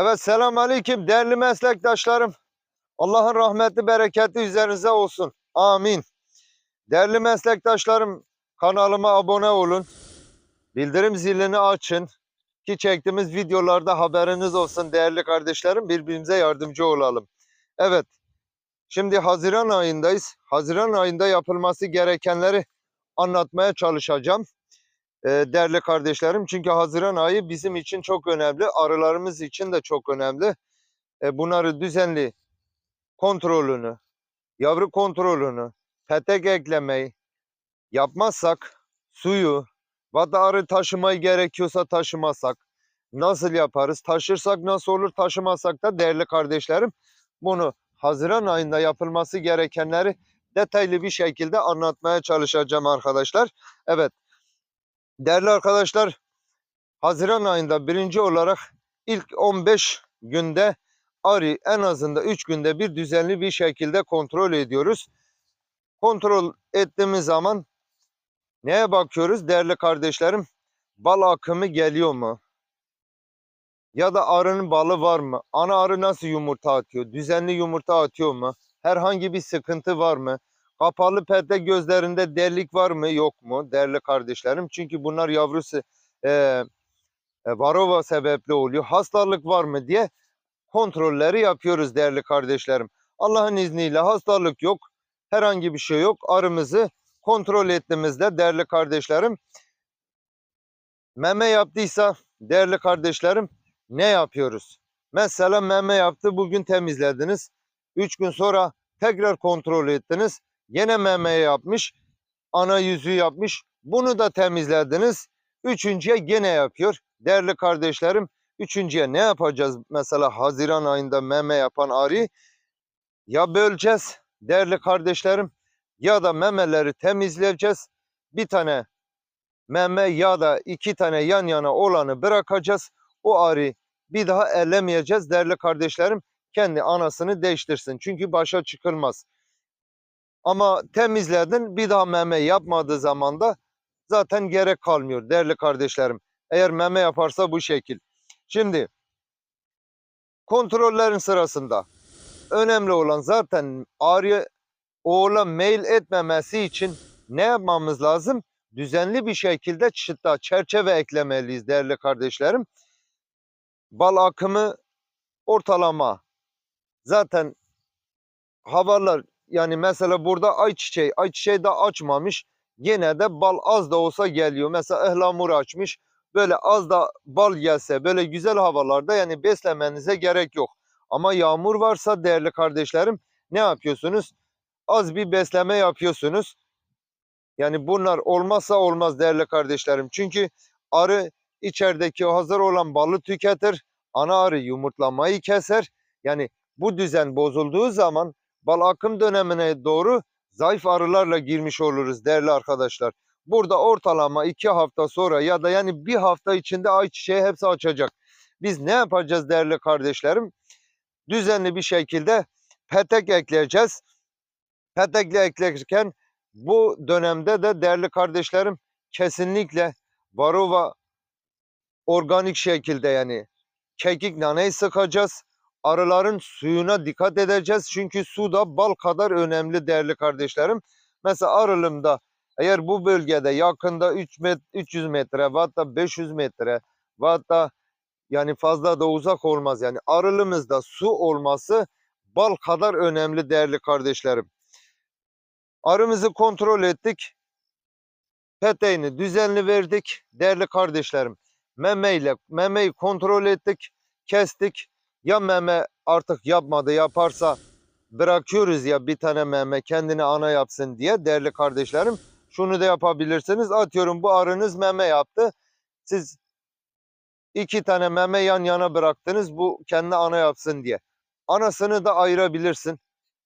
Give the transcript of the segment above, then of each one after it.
Evet selam aleyküm değerli meslektaşlarım. Allah'ın rahmeti bereketi üzerinize olsun. Amin. Değerli meslektaşlarım kanalıma abone olun. Bildirim zilini açın. Ki çektiğimiz videolarda haberiniz olsun değerli kardeşlerim. Birbirimize yardımcı olalım. Evet. Şimdi Haziran ayındayız. Haziran ayında yapılması gerekenleri anlatmaya çalışacağım. Ee, değerli kardeşlerim. Çünkü Haziran ayı bizim için çok önemli. Arılarımız için de çok önemli. E, bunları düzenli kontrolünü, yavru kontrolünü, petek eklemeyi yapmazsak suyu, vada arı taşımayı gerekiyorsa taşımazsak nasıl yaparız? Taşırsak nasıl olur? Taşımazsak da değerli kardeşlerim bunu Haziran ayında yapılması gerekenleri detaylı bir şekilde anlatmaya çalışacağım arkadaşlar. Evet. Değerli arkadaşlar Haziran ayında birinci olarak ilk 15 günde arı en azından 3 günde bir düzenli bir şekilde kontrol ediyoruz. Kontrol ettiğimiz zaman neye bakıyoruz değerli kardeşlerim? Bal akımı geliyor mu? Ya da arının balı var mı? Ana arı nasıl yumurta atıyor? Düzenli yumurta atıyor mu? Herhangi bir sıkıntı var mı? Kapalı perde gözlerinde delik var mı yok mu değerli kardeşlerim? Çünkü bunlar yavrusu e, e, varova sebepli oluyor. Hastalık var mı diye kontrolleri yapıyoruz değerli kardeşlerim. Allah'ın izniyle hastalık yok. Herhangi bir şey yok. Arımızı kontrol ettiğimizde değerli kardeşlerim meme yaptıysa değerli kardeşlerim ne yapıyoruz? Mesela meme yaptı bugün temizlediniz. 3 gün sonra tekrar kontrol ettiniz. Yine meme yapmış. Ana yüzü yapmış. Bunu da temizlediniz. Üçüncüye gene yapıyor. Değerli kardeşlerim üçüncüye ne yapacağız? Mesela Haziran ayında meme yapan arı ya böleceğiz değerli kardeşlerim ya da memeleri temizleyeceğiz. Bir tane meme ya da iki tane yan yana olanı bırakacağız. O arı bir daha ellemeyeceğiz değerli kardeşlerim. Kendi anasını değiştirsin. Çünkü başa çıkılmaz. Ama temizledin bir daha meme yapmadığı zaman da zaten gerek kalmıyor değerli kardeşlerim. Eğer meme yaparsa bu şekil. Şimdi kontrollerin sırasında önemli olan zaten arıya oğula mail etmemesi için ne yapmamız lazım? Düzenli bir şekilde çıta çerçeve eklemeliyiz değerli kardeşlerim. Bal akımı ortalama zaten havalar yani mesela burada ayçiçeği, ayçiçeği de açmamış. Yine de bal az da olsa geliyor. Mesela ıhlamur açmış. Böyle az da bal gelse böyle güzel havalarda yani beslemenize gerek yok. Ama yağmur varsa değerli kardeşlerim ne yapıyorsunuz? Az bir besleme yapıyorsunuz. Yani bunlar olmazsa olmaz değerli kardeşlerim. Çünkü arı içerideki hazır olan balı tüketir. Ana arı yumurtlamayı keser. Yani bu düzen bozulduğu zaman bal akım dönemine doğru zayıf arılarla girmiş oluruz değerli arkadaşlar. Burada ortalama iki hafta sonra ya da yani bir hafta içinde ayçiçeği hepsi açacak. Biz ne yapacağız değerli kardeşlerim? Düzenli bir şekilde petek ekleyeceğiz. Petekle eklerken bu dönemde de değerli kardeşlerim kesinlikle varova organik şekilde yani kekik naneyi sıkacağız. Arıların suyuna dikkat edeceğiz. Çünkü su da bal kadar önemli değerli kardeşlerim. Mesela arılımda eğer bu bölgede yakında 3 met 300 metre hatta 500 metre hatta yani fazla da uzak olmaz yani arılımızda su olması bal kadar önemli değerli kardeşlerim. Arımızı kontrol ettik. Peteğini düzenli verdik değerli kardeşlerim. Memeyle memeyi kontrol ettik, kestik. Ya meme artık yapmadı yaparsa bırakıyoruz ya bir tane meme kendini ana yapsın diye değerli kardeşlerim. Şunu da yapabilirsiniz. Atıyorum bu arınız meme yaptı. Siz iki tane meme yan yana bıraktınız bu kendi ana yapsın diye. Anasını da ayırabilirsin.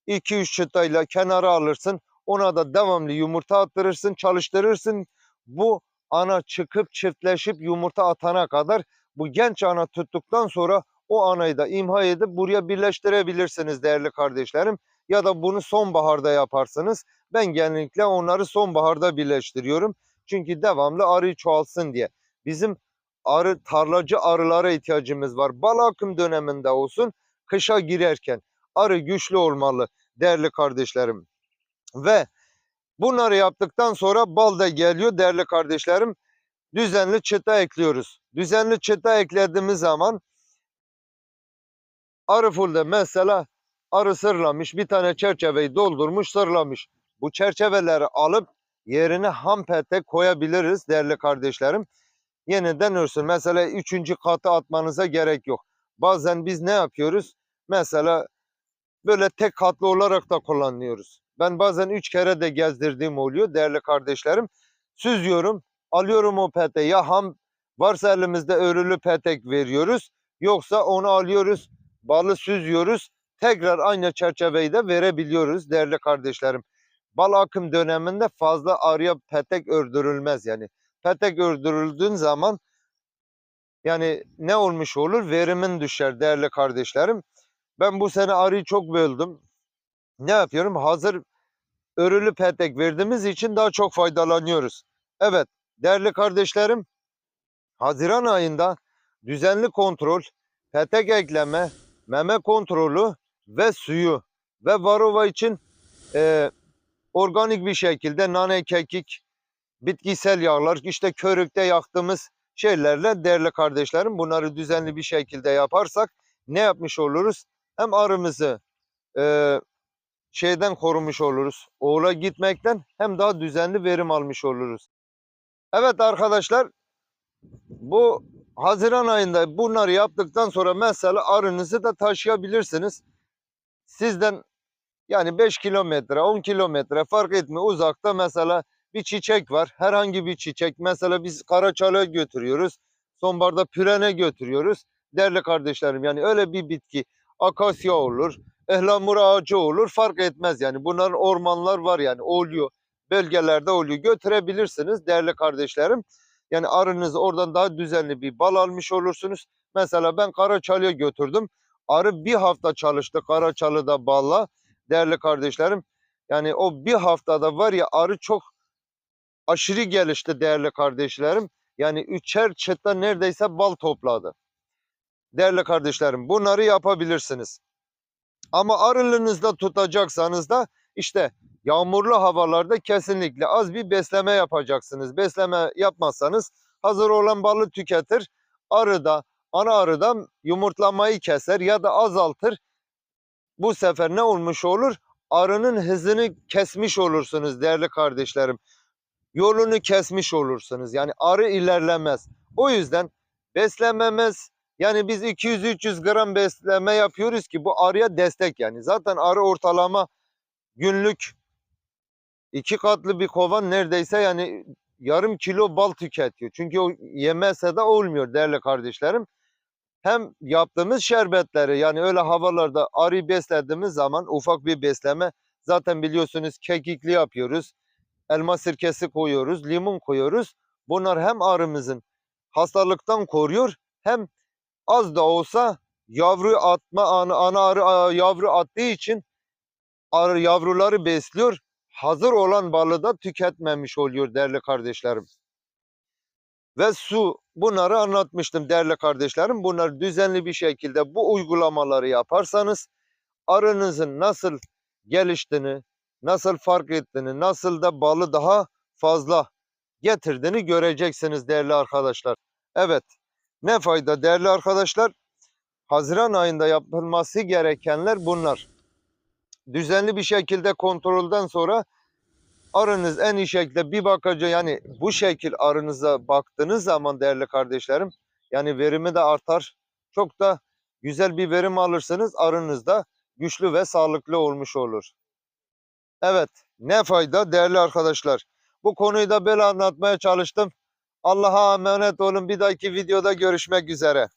2-3 çıtayla kenara alırsın. Ona da devamlı yumurta attırırsın, çalıştırırsın. Bu ana çıkıp çiftleşip yumurta atana kadar bu genç ana tuttuktan sonra o anayı da imha edip buraya birleştirebilirsiniz değerli kardeşlerim. Ya da bunu sonbaharda yaparsınız. Ben genellikle onları sonbaharda birleştiriyorum. Çünkü devamlı arıyı çoğalsın diye. Bizim arı tarlacı arılara ihtiyacımız var. Bal akım döneminde olsun, kışa girerken arı güçlü olmalı değerli kardeşlerim. Ve bunları yaptıktan sonra bal da geliyor değerli kardeşlerim. Düzenli çıta ekliyoruz. Düzenli çıta eklediğimiz zaman arı fulde mesela arı sırlamış bir tane çerçeveyi doldurmuş sırlamış. Bu çerçeveleri alıp yerine ham petek koyabiliriz değerli kardeşlerim. Yeniden örsün. Mesela üçüncü katı atmanıza gerek yok. Bazen biz ne yapıyoruz? Mesela böyle tek katlı olarak da kullanıyoruz. Ben bazen üç kere de gezdirdiğim oluyor değerli kardeşlerim. Süzüyorum, alıyorum o peteği. Ya ham varsa elimizde örülü petek veriyoruz. Yoksa onu alıyoruz, balı süzüyoruz. Tekrar aynı çerçeveyi de verebiliyoruz değerli kardeşlerim. Bal akım döneminde fazla arıya petek ördürülmez yani. Petek ördürüldüğün zaman yani ne olmuş olur? Verimin düşer değerli kardeşlerim. Ben bu sene arıyı çok böldüm. Ne yapıyorum? Hazır örülü petek verdiğimiz için daha çok faydalanıyoruz. Evet değerli kardeşlerim Haziran ayında düzenli kontrol, petek ekleme, meme kontrolü ve suyu ve varova için e, organik bir şekilde nane kekik, bitkisel yağlar, işte körükte yaktığımız şeylerle değerli kardeşlerim bunları düzenli bir şekilde yaparsak ne yapmış oluruz? Hem arımızı e, şeyden korumuş oluruz. Oğula gitmekten hem daha düzenli verim almış oluruz. Evet arkadaşlar bu Haziran ayında bunları yaptıktan sonra mesela arınızı da taşıyabilirsiniz. Sizden yani 5 kilometre 10 kilometre fark etmiyor uzakta mesela bir çiçek var. Herhangi bir çiçek. Mesela biz karaçalı götürüyoruz. Sonbaharda pürene götürüyoruz. Değerli kardeşlerim yani öyle bir bitki. Akasya olur, ehlamur ağacı olur fark etmez yani. Bunların ormanlar var yani oluyor. Bölgelerde oluyor. Götürebilirsiniz değerli kardeşlerim. Yani arınızı oradan daha düzenli bir bal almış olursunuz. Mesela ben Karaçalı'ya götürdüm. Arı bir hafta çalıştı Karaçalı'da balla. Değerli kardeşlerim. Yani o bir haftada var ya arı çok aşırı gelişti değerli kardeşlerim. Yani üçer çıtta neredeyse bal topladı. Değerli kardeşlerim bunları yapabilirsiniz. Ama arılığınızda tutacaksanız da işte yağmurlu havalarda kesinlikle az bir besleme yapacaksınız. Besleme yapmazsanız hazır olan balı tüketir. Arı da ana arıdan yumurtlamayı keser ya da azaltır. Bu sefer ne olmuş olur? Arının hızını kesmiş olursunuz değerli kardeşlerim yolunu kesmiş olursunuz. Yani arı ilerlemez. O yüzden beslememiz yani biz 200-300 gram besleme yapıyoruz ki bu arıya destek yani. Zaten arı ortalama günlük iki katlı bir kovan neredeyse yani yarım kilo bal tüketiyor. Çünkü o yemezse de olmuyor değerli kardeşlerim. Hem yaptığımız şerbetleri yani öyle havalarda arı beslediğimiz zaman ufak bir besleme zaten biliyorsunuz kekikli yapıyoruz elma sirkesi koyuyoruz, limon koyuyoruz. Bunlar hem arımızın hastalıktan koruyor hem az da olsa yavru atma ana, ana arı yavru attığı için arı yavruları besliyor. Hazır olan balı da tüketmemiş oluyor değerli kardeşlerim. Ve su bunları anlatmıştım değerli kardeşlerim. Bunları düzenli bir şekilde bu uygulamaları yaparsanız arınızın nasıl geliştiğini, nasıl fark ettiğini, nasıl da balı daha fazla getirdiğini göreceksiniz değerli arkadaşlar. Evet, ne fayda değerli arkadaşlar? Haziran ayında yapılması gerekenler bunlar. Düzenli bir şekilde kontrolden sonra arınız en iyi şekilde bir bakıcı yani bu şekil arınıza baktığınız zaman değerli kardeşlerim yani verimi de artar. Çok da güzel bir verim alırsınız. Arınız da güçlü ve sağlıklı olmuş olur. Evet, ne fayda değerli arkadaşlar. Bu konuyu da böyle anlatmaya çalıştım. Allah'a emanet olun. Bir dahaki videoda görüşmek üzere.